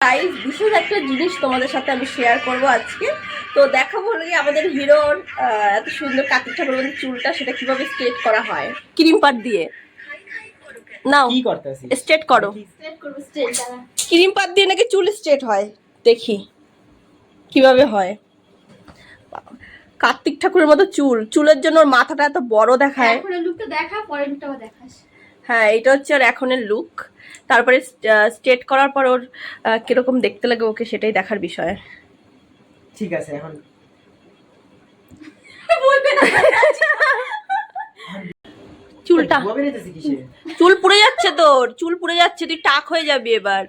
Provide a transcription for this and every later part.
Guys বিশেষ একটা জিনিস তোমাদের সাথে আমি শেয়ার করব আজকে। তো দেখাবো হলো আমাদের হিরোর এত সুন্দর কাতির ঠাকুর মধ্যে চুলটা সেটা কীভাবে স্ট্রেট করা হয়। ক্রিম পাট দিয়ে। নাও কি করতেছিস? স্ট্রেট করো। ক্রিম পাত দিয়ে নাকি চুল স্ট্রেট হয়? দেখি কীভাবে হয়। কার্তিক ঠাকুরের মতো চুল। চুলের জন্য ওর মাথাটা এত বড় দেখায়। লুকটা দেখা পরের লুকটা দেখাস। হ্যাঁ এটা হচ্ছে ওর এখনের লুক তারপরে স্ট্রেট করার পর ওর কীরকম দেখতে লাগে ওকে সেটাই দেখার বিষয়। ঠিক আছে এখন। চুলটা। চুল পুড়ে যাচ্ছে তোর চুল পুড়ে যাচ্ছে তুই টাক হয়ে যাবি এবার।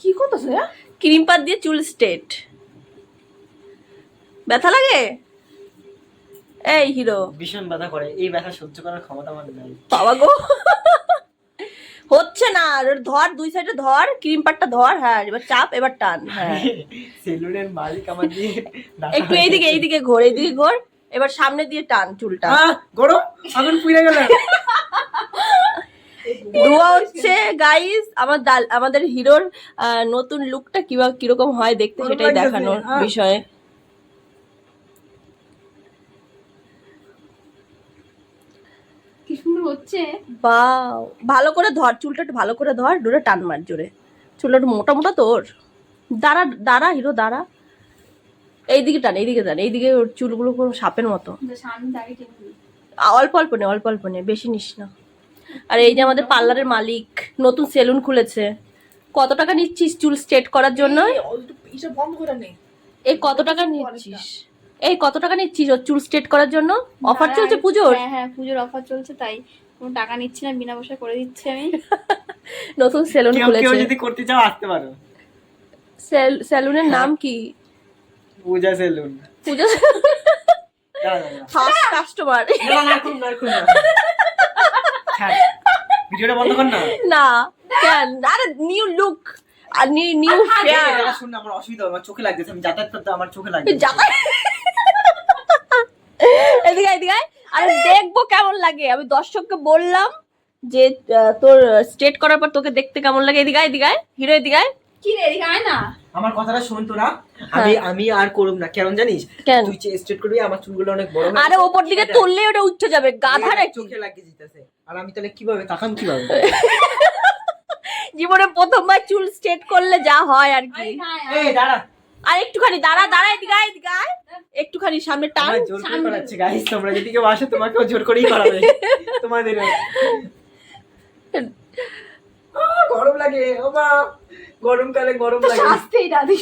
কি করতেছ? ক্রিম পাত দিয়ে চুল স্ট্রেট ব্যথা লাগে? এই হিরো। ভীষণ ব্যথা করে। এই ব্যথা সহ্য করার ক্ষমতা আমার নাই। বাবা গো। হচ্ছে না। ধর দুই সাইডে ধর ক্রিম পাটটা ধর হ্যাঁ এবার চাপ এবার টান হ্যাঁ। সেলুনের মালিক আমার দিয়ে একটু এইদিকে এইদিকে ঘোর এইদিকে ঘোর এবার সামনে দিয়ে টান চুলটা। গরম? আগুন পুড়ে গেল। ধোয়া হচ্ছে গাইস আমার আমাদের হিরোর আহ, নতুন লুকটা কীভাবে কীরকম হয় দেখতে সেটাই দেখানোর। বিষয়ে কি সুন্দর হচ্ছে বা ভালো করে ধর চুলটা একটু ভালো করে ধর ডোরে টান মার জোরে। চুলটা একটু মোটা মোটা তোর। দাঁড়া দাঁড়া হিরো দাঁড়া। এইদিকে টান এইদিকে টান এইদিকে ওর চুলগুলো পুরো সাপের মতো। যে সামনে দাঁড়িয়ে টেনে দিই। আ- অল্প অল্প নে অল্প অল্প নে বেশি নিস না। আর এই যে আমাদের পার্লারের মালিক নতুন সেলুন খুলেছে। কত টাকা নিচ্ছিস চুল স্ট্রেট করার জন্য বন্ধ করে নেই এই কত টাকা নিচ্ছিস? এই কত টাকা নিচ্ছিস ওর চুল স্ট্রেট করার জন্য? অফার চলছে পুজোর? হ্যাঁ হ্যাঁ পুজোর অফার চলছে তাই কোনো টাকা নিচ্ছি না বিনা পয়সা করে দিচ্ছি আমি। নতুন সেলুন কেউ কেউ খুলেছে। যদি করতে চাও আসতে পারো। সেলুনের নাম কি? Puja salon Pujo. First customer না, না, খুব না, খুব না। ভিডিওটা বন্ধ কর না। না কেন? আরে নিউ লুক আর নিউ নিউ ফেয়ার শোন না, আমার অসুবিধা আমার চোখে লাগছে আমি যাতায়াত করতে আমার চোখে লাগছে এদিকে এদিকে। আরে দেখব কেমন লাগে। আমি দর্শককে বললাম যে তোর স্ট্রেট করার পর তোকে দেখতে কেমন লাগে। এদিকে এদিকে হিরো এদিকে। কি রে এদিকে আয় না। আমার কথাটা শোন তোরা আমি আমি আর করব না। কেন জানিস? কেন? তুই স্ট্রেট করবি আমার চুলগুলো অনেক বড় হয়ে আরে। ওপর দিকে তুললে ওটা উঠে যাবে। গাধা এটা চোখে লাগিয়ে দিতেছে। আর আমি তাহলে কীভাবে? তাকাম কীভাবে? জীবনে প্রথমবার চুল স্ট্রেট করলে যা হয় আর কি। এই দাঁড়া। আর একটুখানি দাঁড়া দাঁড়া এদিকে আয়, এদিকে আয়। একটুখানি সামনে টান জোর করে করাচ্ছে গাইস তোমরা যদি কেউ আসে তোমাকেও জোর করেই করাবে তোমাদের গরম লাগে ও মা। গরমকালে গরম লাগে। শাস্তেই দাদি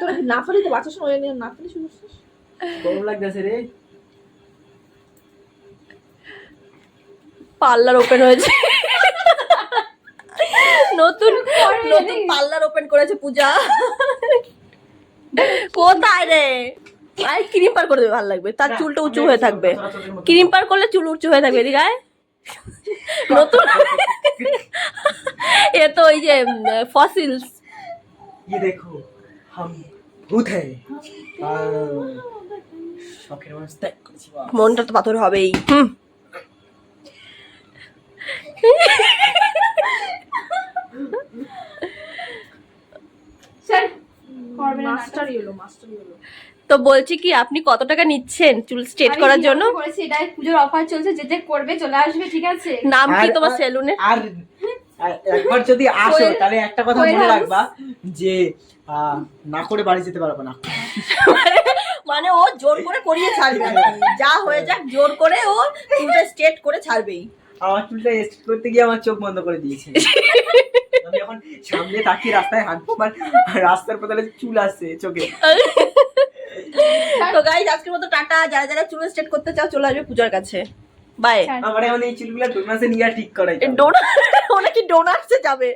তোরা কি না ফেলি তো বাচ্চার সময় নিয়ে না ফেলি শুরু করছিস? গরম লাগতেছে রে। পার্লার ওপেন হয়েছে নতুন নতুন পার্লার ওপেন করেছে পূজা কোথায় রে আই ক্রিম পার করে দেবে ভালো লাগবে তার চুলটা উঁচু হয়ে থাকবে ক্রিম পার করলে চুল উঁচু হয়ে থাকবে এদিকে আয়। নতুন এ তো ওই যে ফসিলস ये देखो हम भूत है শখের মানুষ ত্যাগ করেছি বাবা। মনটা তো পাথর হবেই হুম মাস্টারই হলো মাস্টারই হলো তো বলছি কি আপনি কত টাকা নিচ্ছেন চুল স্ট্রেট করার জন্য? করেছি এটা পুজোর অফার চলছে যে যে করবে চলে আসবে ঠিক আছে? নাম কি তোমার সেলুনের আর একবার যদি আসো তাহলে একটা কথা মনে রাখবা যে না করে বাড়ি যেতে পারব না। মানে ও জোর করে করিয়ে ছাড়বে। যা হয়ে যাক জোর করে ও চুলটা স্ট্রেট করে ছাড়বেই। আমার চুলটা স্ট্রেট করতে গিয়ে আমার চোখ বন্ধ করে দিয়েছে। আমি এখন সামনে তাকিয়ে রাস্তায় হাঁটবো আমার রাস্তার পথে চুল আসছে চোখে। তো গাইজ আজকের মতো টাটা। যারা যারা চুল স্ট্রেট করতে চাও চলে আসবে পূজার কাছে। বাই আমার এখন এই চুলগুলো ডোনাসে নিয়ে ঠিক করাই ডোনা ওরা কি ডোনার্সে যাবে?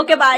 Okay bye